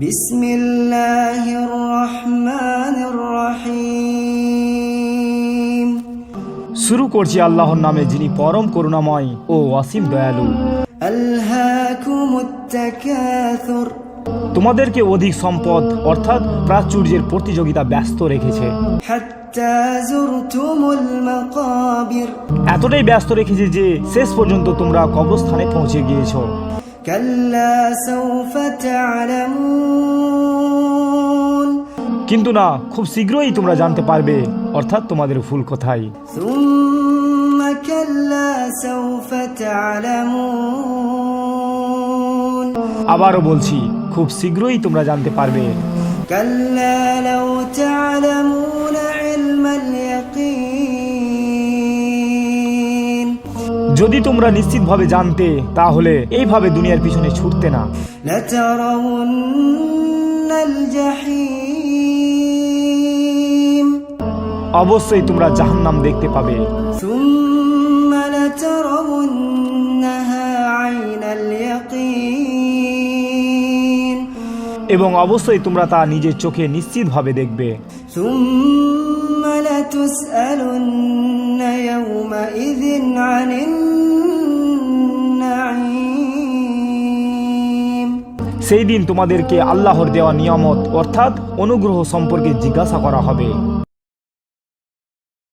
بسم الله الرحمن الرحيم শুরু করছি আল্লাহর নামে যিনি পরম করুণাময় ও অসীম দয়ালু ألهاكم التكاثر তোমাদেরকে অধিক সম্পদ অর্থাৎ প্রাচুর্যের প্রতিযোগিতা ব্যস্ত রেখেছে حتى زرتم المقابر এতটাই ব্যস্ত রেখেছে যে শেষ পর্যন্ত তোমরা কবরস্থানে পৌঁছে গিয়েছো كلا سوف تعلمون কিন্তু না খুব শীঘ্রই তোমরা জানতে পারবে অর্থাৎ তোমাদের ফুল কোথায় আবারও বলছি খুব শীঘ্রই তোমরা জানতে পারবে। কাল্লা যদি তোমরা নিশ্চিতভাবে জানতে তাহলে এইভাবে দুনিয়ার পিছনে ছুটতে না لترون الجحيم অবশ্যই তোমরা জাহান্নাম দেখতে পাবে ثم لترونها عين اليقين এবং অবশ্যই তোমরা তা নিজের চোখে নিশ্চিতভাবে দেখবে ثم لتسألن يومئذ عن النعيم সেই দিন তোমাদেরকে আল্লাহর দেওয়া নিয়ামত অর্থাৎ অনুগ্রহ সম্পর্কে জিজ্ঞাসা করা হবে।